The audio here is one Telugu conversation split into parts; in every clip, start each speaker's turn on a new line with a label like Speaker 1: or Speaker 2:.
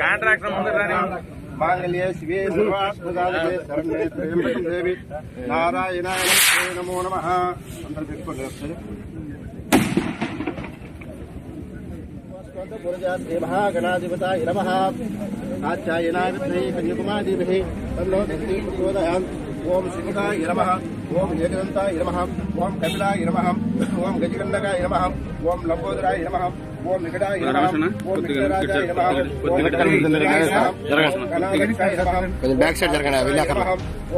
Speaker 1: కాంట్రాక్టర్ ముందు రాని
Speaker 2: మాంగళ్యే శివే సర్వాత్మదాలకే శరణ్యే త్రయంబకం దేవి నారాయణాయ నమో నమ అందరూ పెట్టుకోండి గణాధిపతాయ నమ కాచాయనాయ విద్మహే కన్యకుమారీమహే తన్నో దేవీ ప్రచోదయాన్ ఓం శ్రీముఖాయ నమ ఓం ఏకదంతాయ నమ ఓం కపిలాయ నమః. ఓం గజగండకాయ నమః. ఓం లంబోదరాయ నమః. ఓం నికటాయ నమః. ఓం నికటరాజాయ నమః. ఓం కళాగణికాయ
Speaker 3: నమః. బ్యాక్ సైడ్ జరగండి వెళ్ళాక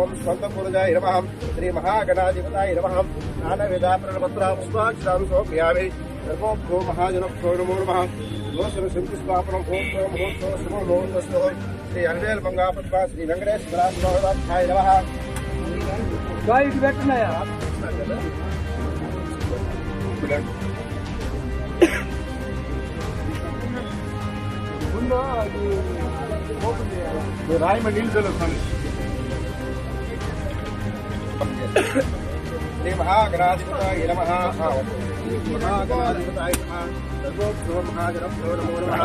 Speaker 2: ఓం స్వంతపురజాయ నమః. శ్రీ మహాగణాధిపతాయ నమః. నానవేదా ప్రణవత్ర పుష్పాక్షరాలు సోప్యామి సర్వో భో మహాజనప్రో నమో నమః. దోష శంకు స్థాపనం ఓం ఓం ఓం శుభో లోకస్తో శ్రీ అన్వేల్ బంగాపత్వ శ్రీ వెంకటేశ్వర నమః. జై పెట్టినాయా? తెలుస్తాను శ్రీ మహాగణాధిపతాయ నమ మహాగణాధిపతాయ నమ సర్వోభ్యో మహాజనభ్యో నమో నమ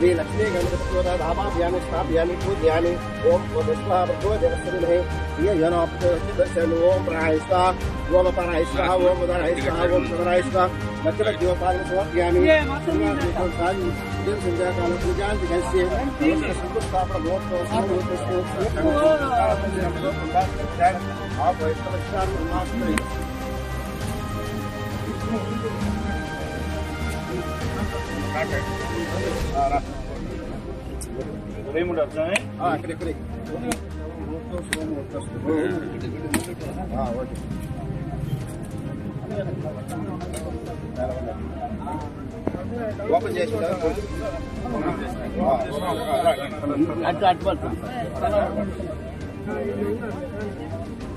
Speaker 2: श्रीलक्ष्मी गणपतियोधामा ध्याने स्थापयामि पूजयामि ॐ स्वः प्रचोदयस्मिन्हे ॐ प्राणाय स्वाहा ॐ स्वाहा ॐ उदराय स्वाहा ॐ सदराय स्वाहा दक्षिणद्योपादन समर्पयामि दिनसन्ध्याकालपूजान्तिकस्य संस्थापनमहोत्सवः పూజాంతి కల్సే ఓకే ఓపెన్ చేసి
Speaker 3: అటు అటు పడుతుంది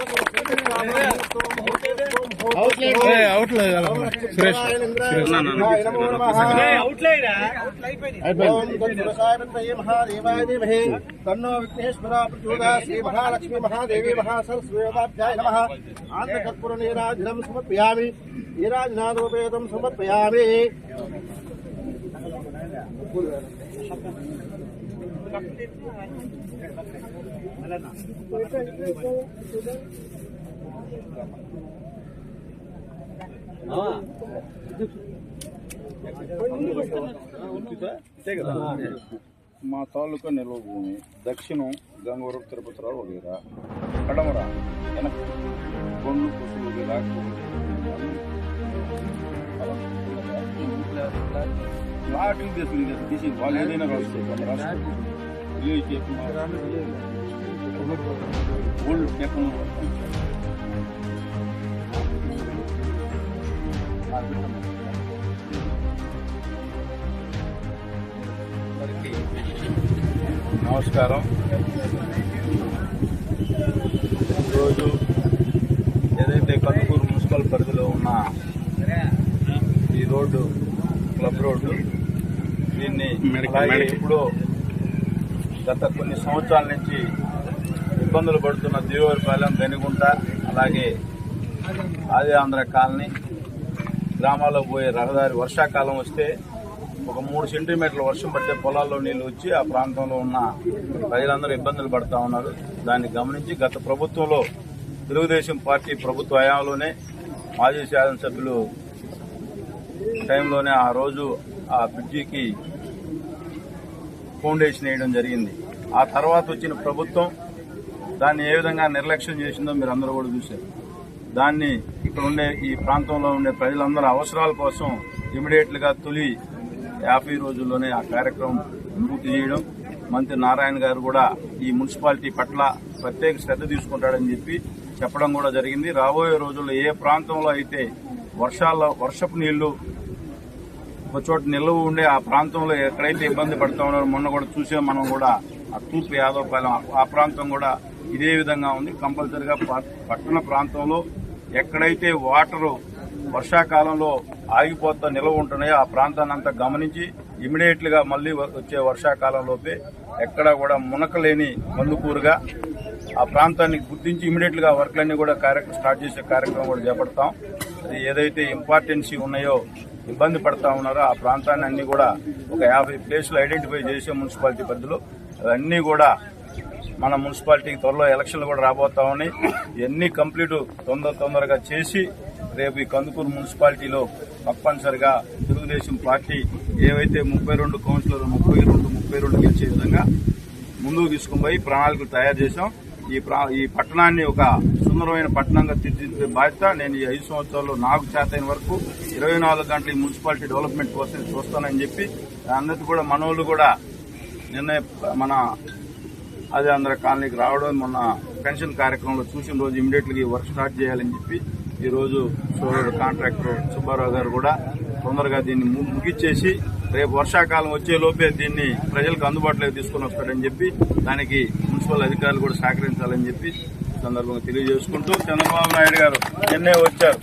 Speaker 2: బ్రహ్మాండ విశ్వం ప్రదాయనే తన్నో విఘ్నేశ్వర ప్రచోదా శ్రీ మహాలక్ష్మి మహాదేవి మహాసరస్వతాభ్యాయ నమ ఆంధ్రకర్పూర నీరాజనం సమర్పయామి నీరాజనాదోపేతం సమర్పయామి
Speaker 4: మా తాలూకా నిల్వ భూమి దక్షిణం గంగవరం తిరుపతిరావు వగేరా కడమర? వెనక. కొండ్లు పుసులు వగేరా ప్లాటింగ్ చేస్తుంది తీసి వాళ్ళు ఏదైనా రాస్తారు వాళ్ళు నమస్కారం. ఈరోజు ఏదైతే కందుకూరు మున్సిపల్ పరిధిలో ఉన్న ఈ రోడ్డు క్లబ్ రోడ్డు దీన్ని ఇప్పుడు గత కొన్ని సంవత్సరాల నుంచి ఇబ్బందులు పడుతున్న దేవరపాలెం గనిగుంట అలాగే ఆది ఆంధ్ర కాలనీ గ్రామాల్లో పోయే రహదారి వర్షాకాలం వస్తే ఒక మూడు సెంటీమీటర్ల వర్షం పడితే పొలాల్లో నీళ్ళు వచ్చి ఆ ప్రాంతంలో ఉన్న ప్రజలందరూ ఇబ్బందులు పడతా ఉన్నారు. దాన్ని గమనించి గత ప్రభుత్వంలో తెలుగుదేశం పార్టీ ప్రభుత్వ హయాంలోనే మాజీ శాసనసభ్యులు టైంలోనే ఆ రోజు ఆ బ్రిడ్జికి ఫౌండేషన్ వేయడం జరిగింది. ఆ తర్వాత వచ్చిన ప్రభుత్వం దాన్ని ఏ విధంగా నిర్లక్ష్యం చేసిందో మీరు అందరూ కూడా చూశారు. దాన్ని ఇక్కడ ఉండే ఈ ప్రాంతంలో ఉండే ప్రజలందరి అవసరాల కోసం ఇమీడియట్లుగా తొలి యాభై రోజుల్లోనే ఆ కార్యక్రమం పూర్తి చేయడం. మంత్రి నారాయణ గారు కూడా ఈ మున్సిపాలిటీ పట్ల ప్రత్యేక శ్రద్ధ తీసుకుంటాడని చెప్పి చెప్పడం కూడా జరిగింది. రాబోయే రోజుల్లో ఏ ప్రాంతంలో అయితే వర్షాల వర్షపు నీళ్ళు ఒక చోట నిల్వ ఉండే ఆ ప్రాంతంలో ఎక్కడైతే ఇబ్బంది పడుతా ఉన్నారో మొన్న కూడా చూసే మనం కూడా ఆ తూర్పు యాదవపాలెం ఆ ప్రాంతం కూడా ఇదే విధంగా ఉంది. కంపల్సరిగా పట్టణ ప్రాంతంలో ఎక్కడైతే వాటరు వర్షాకాలంలో ఆగిపోతా నిల్వ ఉంటున్నాయో ఆ ప్రాంతాన్ని అంతా గమనించి ఇమీడియట్లుగా మళ్ళీ వచ్చే వర్షాకాలంలోపే ఎక్కడా కూడా మునకలేని మందుకూరుగా ఆ ప్రాంతాన్ని గుర్తించి ఇమీడియట్గా వర్క్లన్నీ కూడా కార్యక్రమం స్టార్ట్ చేసే కార్యక్రమం కూడా చేపడతాం. అది ఏదైతే ఇంపార్టెన్సీ ఉన్నాయో ఇబ్బంది పడతా ఉన్నారో ఆ ప్రాంతాన్ని అన్ని కూడా ఒక యాభై ప్లేసులు ఐడెంటిఫై చేసే మున్సిపాలిటీ పరిధిలో అవన్నీ కూడా మన మున్సిపాలిటీకి త్వరలో ఎలక్షన్లు కూడా రాబోతామని ఇవన్నీ కంప్లీట్ తొందర తొందరగా చేసి రేపు ఈ కందుకూరు మున్సిపాలిటీలో తప్పనిసరిగా తెలుగుదేశం పార్టీ ఏవైతే ముప్పై రెండు కౌన్సిలర్లు ముప్పై రెండు ముప్పై రెండు గెలిచే విధంగా ముందుకు తీసుకుని పోయి ప్రణాళికలు తయారు చేశాం. ఈ ప్రా- ఈ పట్టణాన్ని ఒక సుందరమైన పట్టణంగా తీర్చిదిద్దే బాధ్యత నేను ఈ ఐదు సంవత్సరాల్లో నాకు చేతైన వరకు ఇరవై నాలుగు గంటల మున్సిపాలిటీ డెవలప్మెంట్ కోసం చూస్తానని చెప్పి అందరికీ కూడా మనోళ్ళు కూడా నిన్న మన అదే అందరి కాలనీకి రావడం మొన్న పెన్షన్ కార్యక్రమంలో చూసిన రోజు ఇమీడియట్ ఈ వర్క్ స్టార్ట్ చేయాలని చెప్పి ఈరోజు సోదరుడు కాంట్రాక్టర్ సుబ్బారావు గారు కూడా తొందరగా దీన్ని ము- ముగిచ్చేసి రేపు వర్షాకాలం వచ్చే లోపే దీన్ని ప్రజలకు అందుబాటులోకి తీసుకొని వస్తాడని చెప్పి దానికి మున్సిపల్ అధికారులు కూడా సహకరించాలని చెప్పి సందర్భంగా తెలియజేసుకుంటూ చంద్రబాబు నాయుడు గారు నిన్నే వచ్చారు.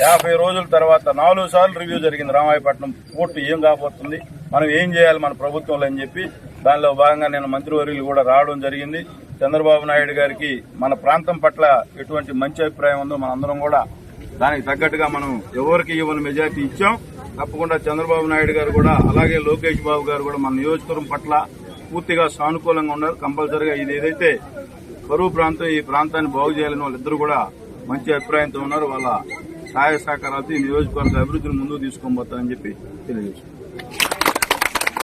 Speaker 4: యాభై రోజుల తర్వాత నాలుగు సార్లు రివ్యూ జరిగింది రామాయపట్నం. పోర్టు ఏం కాబోతుంది? మనం ఏం చేయాలి మన ప్రభుత్వంలో అని చెప్పి దానిలో భాగంగా నేను మంత్రివర్యులు కూడా రావడం జరిగింది. చంద్రబాబు నాయుడు గారికి మన ప్రాంతం పట్ల ఎటువంటి మంచి అభిప్రాయం ఉందో మనందరం కూడా దానికి తగ్గట్టుగా మనం ఎవరికి ఇవ్వని మెజార్టీ ఇచ్చాం. తప్పకుండా చంద్రబాబు నాయుడు గారు కూడా అలాగే లోకేష్ బాబు గారు కూడా మన నియోజకవర్గం పట్ల పూర్తిగా సానుకూలంగా ఉన్నారు. కంపల్సరిగా ఇది ఏదైతే కరువు ప్రాంతం ఈ ప్రాంతాన్ని బాగు చేయాలని వాళ్ళిద్దరూ కూడా మంచి అభిప్రాయంతో ఉన్నారు. వాళ్ళ సహాయ సహకారాలతో ఈ నియోజకవర్గ అభివృద్ధిని ముందుకు తీసుకొని పోతారని చెప్పి తెలియజేస్తున్నారు